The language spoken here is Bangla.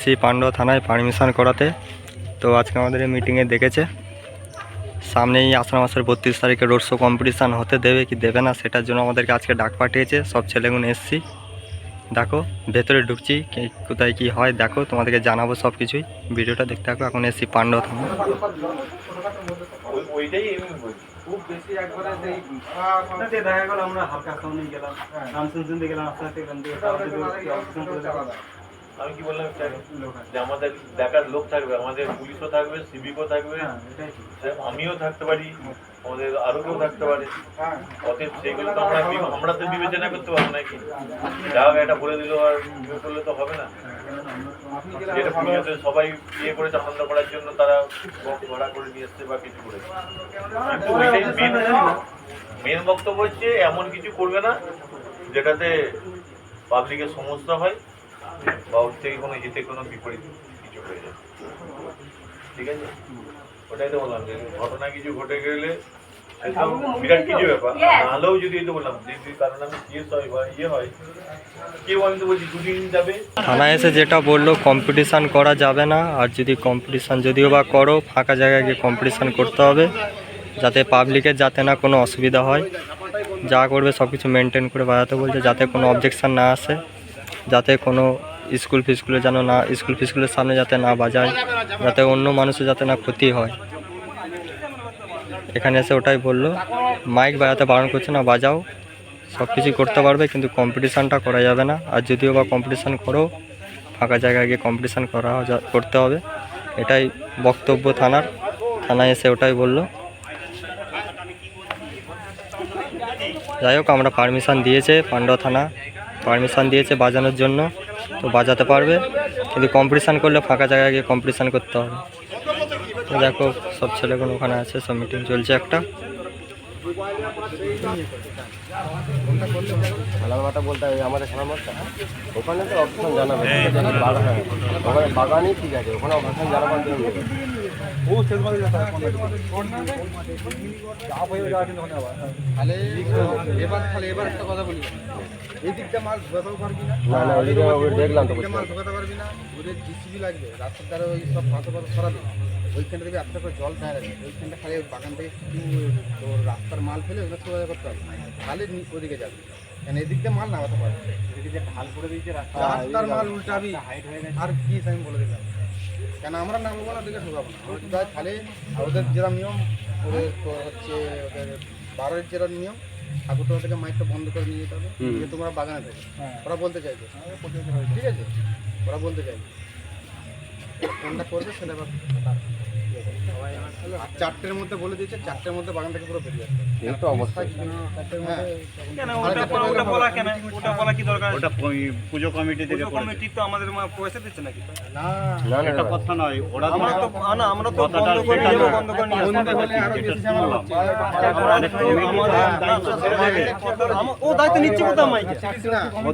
শ্রী পাণ্ডব থানায় পারমিশন করাতে। তো আজকে আমাদের এই মিটিংয়ে দেখেছে। সামনেই আষাঢ় মাসের বত্রিশ তারিখে রোড শো কম্পিটিশান হতে দেবে কি দেবে না সেটার জন্য আমাদেরকে আজকে ডাক পাঠিয়েছে। সব ছেলেগুলো এসছি। দেখো, ভেতরে ঢুকছি কোথায় কি হয় দেখো, তোমাদেরকে জানাব সব কিছুই। ভিডিওটা দেখতে থাকো, এখন এসছি পাণ্ডব থানা আমরা হালকা গেলাম গেলাম আমি কি বললাম। যে আমাদের দেখার লোক থাকবে আমাদের পুলিশও থাকবে সিভিকও থাকবে। হ্যাঁ, আমিও থাকতে পারি আমাদের আরও কেউ থাকতে পারে। হ্যাঁ, অতএব সেগুলো তো আমরা আমরা তো বিবেচনা করতে পারব নাকি? যা হোক এটা বলে দিল আর করলে তো হবে না। আপনি যেটা পুজোতে সবাই ইয়ে করেছে আনন্দ করার জন্য তারা ভাড়া করে নিয়ে এসছে বা কিছু করেছে। কিন্তু ওইটাই মেন মেন বক্তব্য হচ্ছে এমন কিছু করবে না যেটাতে পাবলিকের সমস্যা হয়। বা ওর থেকে কোনো হিতে কোনো বিপরীত কিছু হয়ে যায়। ঠিক আছে? ওটাই তো বললাম যে ঘটনা কিছু ঘটে গেলে বিরাট কিছু ব্যাপার। নাহলেও যদি এই তো বললাম যদি কারণ আমি কেস হয় বা ইয়ে হয় কেউ আমি তো বলছি দুদিন যাবে। থানায় এসে যেটা বলল কম্পিটিশান করা যাবে না। আর যদি কম্পিটিশান যদিও বা করো ফাঁকা জায়গায় গিয়ে কম্পিটিশান করতে হবে যাতে পাবলিকের যাতে না কোনো অসুবিধা হয়। যা করবে সব কিছু মেনটেন করে বাজাতে বলছে যাতে কোনো অবজেকশান না আসে। যাতে কোনো স্কুল ফিস্কুলে যেন না, স্কুল ফিস্কুলের সামনে যাতে না বাজায়, যাতে অন্য মানুষের যাতে না ক্ষতি হয়। এখানে এসে ওটাই বলল, মাইক বাজাতে বারণ করছে না, বাজাও। সব কিছুই করতে পারবে, কিন্তু কম্পিটিশানটা করা যাবে না। আর যদিও বা কম্পিটিশান করো, ফাঁকা জায়গায় গিয়ে কম্পিটিশান করা করতে হবে। এটাই বক্তব্য থানার। থানায় এসে ওটাই বলল। যাই হোক, আমরা পারমিশন দিয়েছে পাণ্ডব থানা। পারমিশন দিয়েছে বাজানোর জন্য, তো বাজাতে পারবে। কিন্তু কম্পিটিশান করলে ফাঁকা জায়গায় গিয়ে কম্পিটিশান করতে হবে। দেখো, সব ছেলেগুলো ওখানে আছে, সব মিটিং চলছে একটা। বলতে আমাদের ওখানে তো অপশন জানাবে বাগানই ঠিক আছে, ওখানে অপশন জানাবার জন্য। তাহলে এবার একটা কথা বলি। এই দিকটা মাল ঢোকাতেও পারবি না। না না ওইদিকে ওই দেখলাম তো মাল ঢোকাতে পারবি না। ওদের জিসিবি লাগবে। রাস্তার ধারে ওই সব ফাঁকা ফাঁকা সরাবে। ওইখানটা থেকে একটা করে জল রাখবে ওইখানটা খালি ওই বাগান থেকে তোর রাস্তার মাল ফেলে ওইটা সোজা করতে হবে। তাহলে ওদিকে যাবে। কেন এদিক দিয়ে মাল নামাতে পারবে এদিকে যে ঢাল করে দিয়েছে রাস্তার মাল উল্টাবি। আর কি আমি বলে দিলাম। কেন আমরা নামবো না ওদেরকে ঢোকাবো না? ওটা খালি ওদের যেরকম নিয়ম ওদের হচ্ছে ওদের বারোর যেরকম নিয়ম ঠাকুরটা থেকে মাইকটা বন্ধ করে নিয়ে যেতে হবে। যে তোমরা বাগানে থেকে। ওরা বলতে চাইবে ঠিক আছে? ওরা বলতে চাইছে। কোনটা করবে সেটা চারটের মধ্যে বলে দিয়েছে চারটের মধ্যে বাগান থেকে পুরো বেরিয়ে আসবে। এই তো অবস্থা। হ্যাঁ। কেন ওটা বলা- ওটা বলা কেন? ওটা বলা কি দরকার? ওটা পুজো কমিটি থেকে। কমিটি তো আমাদের মা- পয়সা দিচ্ছে নাকি? না। না এটা কথা নয়। ওরা আমরা তো না আমরা তো বন্ধ করে সেটা বন্ধ করে নিয়ে আসব। হলে আরও বেশি ঝামেলা শুনলাম। হচ্ছে। আমরা ও দায়িত্ব নিচ্ছে কোথাও মাইকে? না।